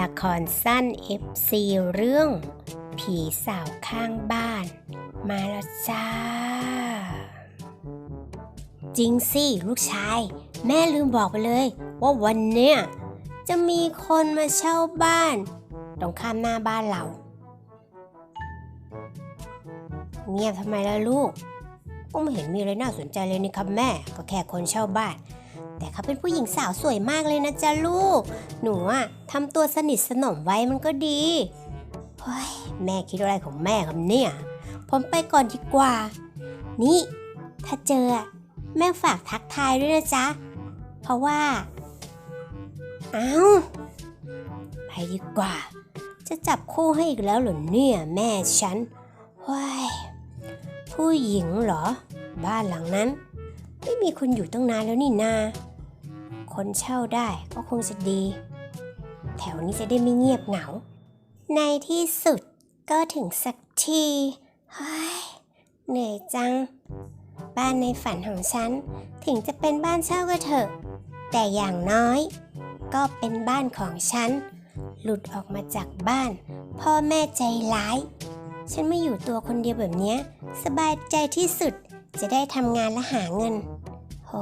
ละครสั้น FC เรื่อง ผีสาวข้างบ้าน มาแล้วจ้า จริงสิ ลูกชาย แม่ลืมบอกไปเลย ว่าวันเนี้ยจะมีคนมาเช่าบ้าน ตรงข้ามหน้าบ้านเรา เงียบทำไมล่ะลูกก็ไม่เห็นมีอะไรน่าสนใจเลยนี่ครับแม่ ก็แค่คนเช่าบ้าน แต่เขาเป็นผู้หญิงสาวสวยมากเลยนะจ๊ะลูก หนูอะทำตัวสนิทสนมไว้มันก็ดีเฮ้ยแม่คิดอะไรของแม่ครับเนี่ย ผมไปก่อนดีกว่า นี่ ถ้าเจอแม่ฝากทักทายด้วยนะจ๊ะ เพราะว่า เอา้า ไปดีกว่า จะจับคู่ให้อีกแล้วเหรอเนี่ยแม่ฉันเฮ้ยผู้หญิงเหรอ บ้านหลังนั้น ไม่มีคนอยู่ตั้งนานแล้วนี่นา คนเช่าได้ก็คงจะดี แถวนี้จะได้ไม่เงียบเหงา ในที่สุดก็ถึงสักทีเฮ้ยเหนื่อยจัง บ้านในฝันของฉัน ถึงจะเป็นบ้านเช่าก็เถอะ แต่อย่างน้อย ก็เป็นบ้านของฉัน หลุดออกมาจากบ้าน พ่อแม่ใจร้าย ฉันไม่อยู่ตัวคนเดียวแบบนี้ สบายใจที่สุดจะได้ทำงานและหาเงิน โห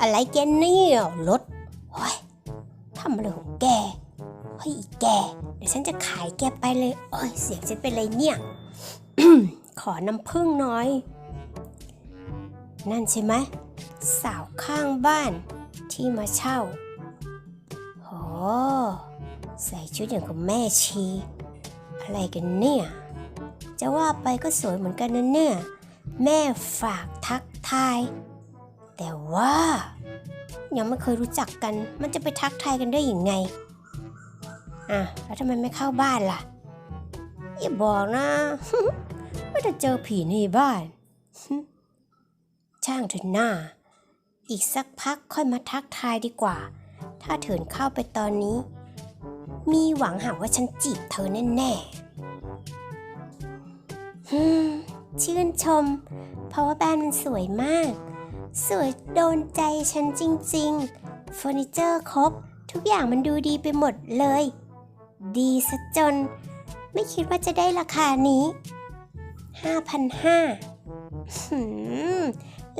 อะไรแกเนี่ยรถโอ้ยทำอะไรของแกเฮ้ยแก เดี๋ยวฉันจะขายแกไปเลยโอ้ยเสียงฉันเป็นไรเนี่ย ขอน้ำผึ้งน่อย นั่นใช่ไหมสาวข้างบ้านที่มาเช่าโหใส่ชุดอย่างกับแม่ชี อะไรกันเนี่ย จะว่าไปก็สวยเหมือนกันนะเนี่ย แม่ฝากทักทาย แต่ว่า ยังไม่เคยรู้จักกัน มันจะไปทักทายกันได้ยังไง อะ แล้วทำไมไม่เข้าบ้านล่ะ อย่าบอกนะ ว่าจะเจอผีในบ้าน ช่างเถอะหน้า อีกสักพักค่อยมาทักทายดีกว่า ถ้าเถินเข้าไปตอนนี้ มีหวังหาว่าฉันจีบเธอแน่ๆฮึมชื่นชม เพราะว่าบ้านมันสวยมาก สวยโดนใจฉันจริงๆเฟอร์นิเจอร์ครบ ทุกอย่างมันดูดีไปหมดเลย ดีซะจน ไม่คิดว่าจะได้ราคานี้ 5,500หืม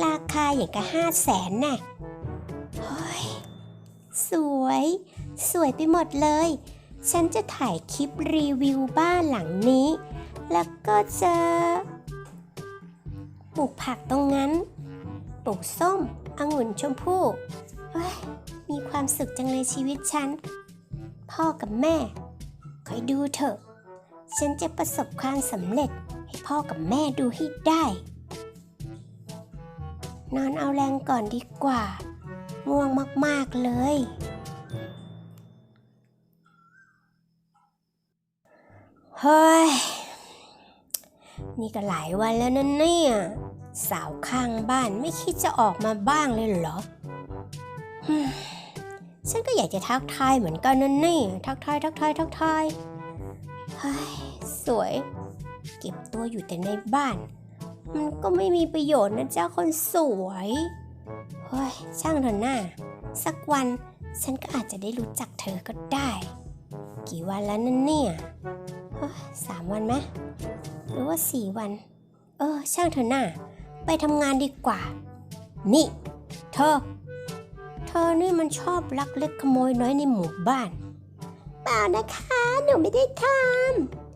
ราคาอย่างกับห้าแสนน่ะเฮ้ยสวย สวยไปหมดเลย ฉันจะถ่ายคลิปรีวิวบ้านหลังนี้ แล้วก็จะปลูกผักตรงนั้น ปลูกส้มองุ่นชมพู่เฮ้ยมีความสุขจังเลยชีวิตฉัน พ่อกับแม่ คอยดูเถอะ ฉันจะประสบความสำเร็จให้พ่อกับแม่ดูให้ได้ นอนเอาแรงก่อนดีกว่าง่วงมาก ๆ เลย เฮ้ย นี่ก็หลายวันแล้วนะเนี่ย สาวข้างบ้านไม่คิดจะออกมาบ้างเลยเหรอ ฉันก็อยากจะทักทายเหมือนกันนั่นนี่ ทักทาย ทักทาย ทักทายเฮ้ยสวย เก็บตัวอยู่แต่ในบ้าน มันก็ไม่มีประโยชน์นะเจ๊ะคนสวย เฮ้ย ช่างเถอะหน้า สักวันฉันก็อาจจะได้รู้จักเธอก็ได้ กี่วันแล้วนั่นเนี่ยเฮ้ยสามวันไหมหรือว่าสี่วัน เออ ช่างเถอะหน้า ไปทำงานดีกว่า นี่ เธอ เธอนี่มันชอบลักเล็กขโมยน้อยในหมู่บ้าน เปล่านะคะ หนูไม่ได้ท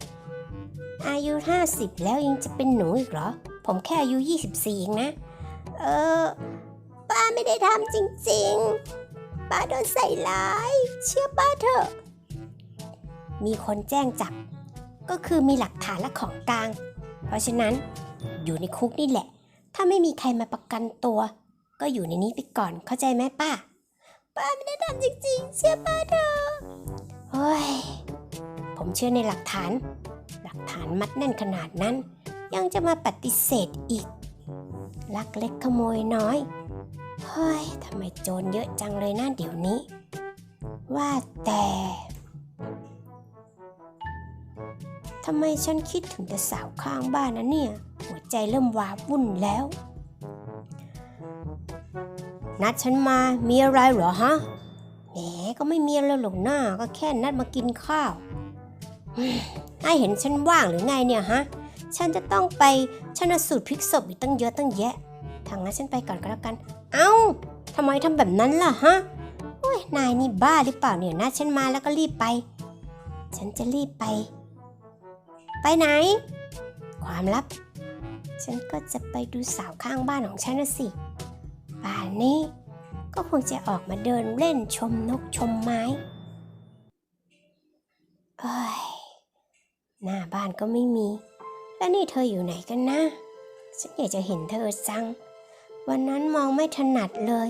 ำอายุ50แล้วยังจะเป็นหนูอีกเหรอ ผมแค่อายุ24เองนะ เออ ป้าไม่ได้ทำจริงๆ ป้าโดนใส่ร้าย เชื่อป้าเถอะ มีคนแจ้งจับ ก็คือมีหลักฐานและของกลาง เพราะฉะนั้นอยู่ในคุกนี่แหละ ถ้าไม่มีใครมาประกันตัว ก็อยู่ในนี้ไปก่อนเข้าใจไหมป้า ป้าไม่ได้ทำจริงๆ เชื่อป้าเถอะเฮ้ย ผมเชื่อในหลักฐาน หลักฐานมัดแน่นขนาดนั้น ยังจะมาปฏิเสธอีก ลักเล็กขโมยน้อย เฮ้ยทำไมโจรเยอะจังเลยนะเดี๋ยวนี้ ว่าแต่ทำไมฉันคิดถึงแต่สาวข้างบ้านนะเนี่ย หัวใจเริ่มวาวุ่นแล้ว นัดฉันมามีอะไรเหรอฮะแหมก็ไม่มีอะไรหรอกหน้าก็แค่นัดมากินข้าวนายเห็นฉันว่างหรือไงเนี่ยฮะ ฉันจะต้องไปชนะสูตรพลิกศพอีกตั้งเยอะตั้งแยะทางนั้นฉันไปก่อนก็แล้วกัน เอ้าทำไมทำแบบนั้นล่ะฮะโอ้ยนายนี่บ้าหรือเปล่าเนี่ยนะฉันมาแล้วก็รีบไป ฉันจะรีบไป ไปไหน ความลับ ฉันก็จะไปดูสาวข้างบ้านของฉันนะสิ ป่านนี้ก็คงจะออกมาเดินเล่นชมนกชมไม้เอ้ยหน้าบ้านก็ไม่มี แล้วนี่เธออยู่ไหนกันนะ ฉันอยากจะเห็นเธอจัง วันนั้นมองไม่ถนัดเลย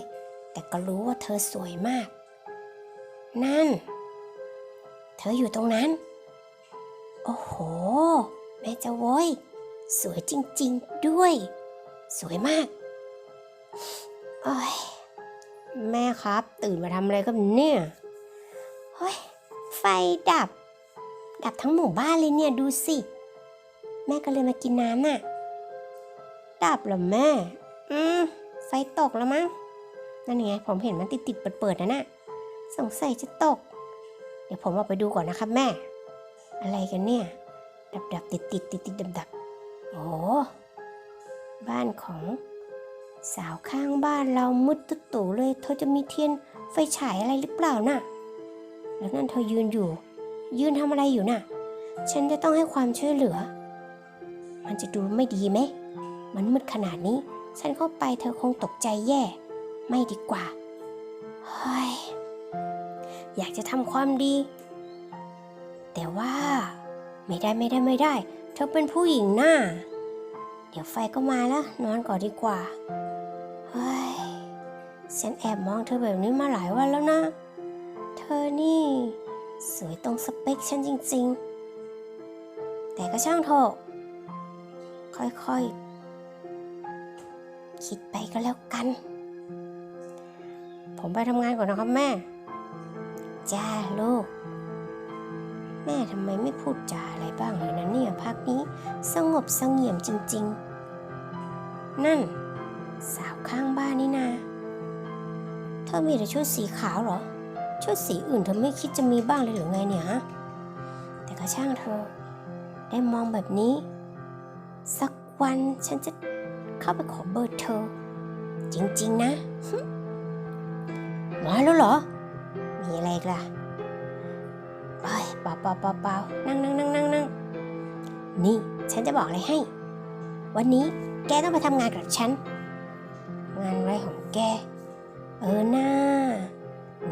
แต่ก็รู้ว่าเธอสวยมาก นั่น เธออยู่ตรงนั้น โอ้โห แม่เจะโว้ย สวยจริงๆด้วย สวยมากโอ้ยแม่ครับ ตื่นมาทำอะไรกันเนี่ยเฮ้ยไฟดับ ดับทั้งหมู่บ้านเลยเนี่ยดูสิ แม่ก็เลยมากินน้ำน่ะ ดับเหรอแม่ อืมไฟตกแล้วมั้งนั่นไงผมเห็นมันติดติดๆเปิดนะน่ะสงสัยจะตก เดี๋ยวผมออกไปดูก่อนนะครับแม่ อะไรกันเนี่ย ดับดับติดติดติดติดดับดับ โอ้บ้านของสาวข้างบ้านเรามืดตุ๊ตู่เลย เธอจะมีเทียนไฟฉายอะไรหรือเปล่าน่ะ แล้วนั่นเธอยืนอยู่ ยืนทำอะไรอยู่น่ะ ฉันจะต้องให้ความช่วยเหลือ มันจะดูไม่ดีไหม มันมืดขนาดนี้ ฉันเข้าไปเธอคงตกใจแย่ ไม่ดีกว่าเฮ้ยอยากจะทำความดี แต่ว่า ไม่ได้ไม่ได้ไม่ได้ เธอเป็นผู้หญิงน่าเดี๋ยวไฟก็มาแล้วนอนก่อนดีกว่า เฮ้ย ฉันแอบมองเธอแบบนี้มาหลายวันแล้วนะ เธอนี่ สวยตรงสเปคฉันจริง ๆ แต่ก็ช่างเถอะ ค่อยๆ คิดไปก็แล้วกัน ผมไปทำงานก่อนนะครับแม่ จ้าลูก แม่ทำไมไม่พูดจาอะไรบ้างเลยนะเนี่ยพักนี้สงบสงี่ยมจริง ๆ นั่น สาวข้างบ้านนี่นาเธอมีแต่ชุดสีขาวเหรอ ชุดสีอื่นเธอไม่คิดจะมีบ้างเลยหรือไงเนี่ยฮะ แต่ก็ช่างเธอ ได้มองแบบนี้ สักวันฉันจะเข้าไปขอเบอร์เธอ จริง ๆ นะหมาแล้วเหรอ มีอะไรกล่ะ เปล่าเปล่าเปล่าเปล่านั่งนั่งนั่งนั่งนั่งนี่ฉันจะบอกอะไรให้ วันนี้แกต้องไปทำงานกับฉัน งานอะไรของแก เออหน้า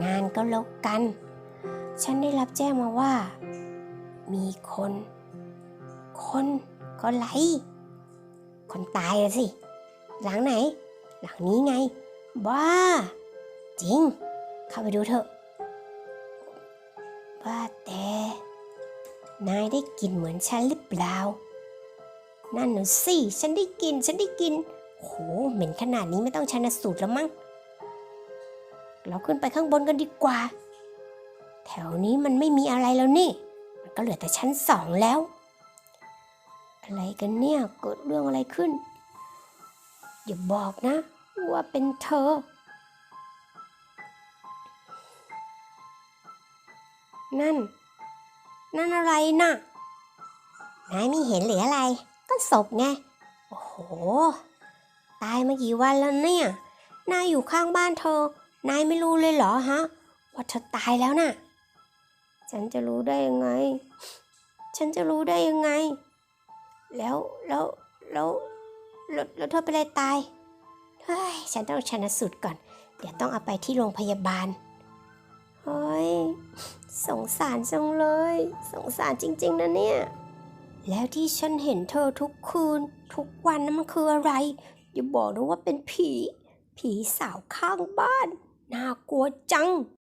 งานก็แล้วกัน ฉันได้รับแจ้งมาว่า มีคน คนก็ไรคนตายอะสิ หลังไหน หลังนี้ไง บ้า จริง เข้าไปดูเถอะ ว่าแต่ นายได้กินเหมือนฉันหรือเปล่า นั่นน่ะสิ ฉันได้กิน ฉันได้กิน โห เหม็นขนาดนี้ไม่ต้องชันสูตรแล้วมั้ง เราขึ้นไปข้างบนกันดีกว่า แถวนี้มันไม่มีอะไรแล้วนี่ มันก็เหลือแต่ชั้นสองแล้ว อะไรกันเนี่ย เกิดเรื่องอะไรขึ้น อย่าบอกนะ ว่าเป็นเธอนั่น นั่นอะไรน่ะนายไม่เห็นหรืออะไร ก็ศพไง โอ้โห ตายมากี่วันแล้วเนี่ย นายอยู่ข้างบ้านเธอ นายไม่รู้เลยเหรอฮะ ว่าเธอตายแล้วน่ะ ฉันจะรู้ได้ยังไง ฉันจะรู้ได้ยังไง แล้ว แล้ว แล้ว แล้วเธอเป็นอะไรตาย เฮ้ย ฉันต้องชันสูตรก่อน เดี๋ยวต้องเอาไปที่โรงพยาบาล เฮ้ย สงสารจังเลย สงสารจริง ๆนะเนี่ย แล้วที่ฉันเห็นเธอทุกคืน ทุกวันนั้นมันคืออะไร อย่าบอกนะว่าเป็นผี ผีสาวข้างบ้าน น่ากลัวจัง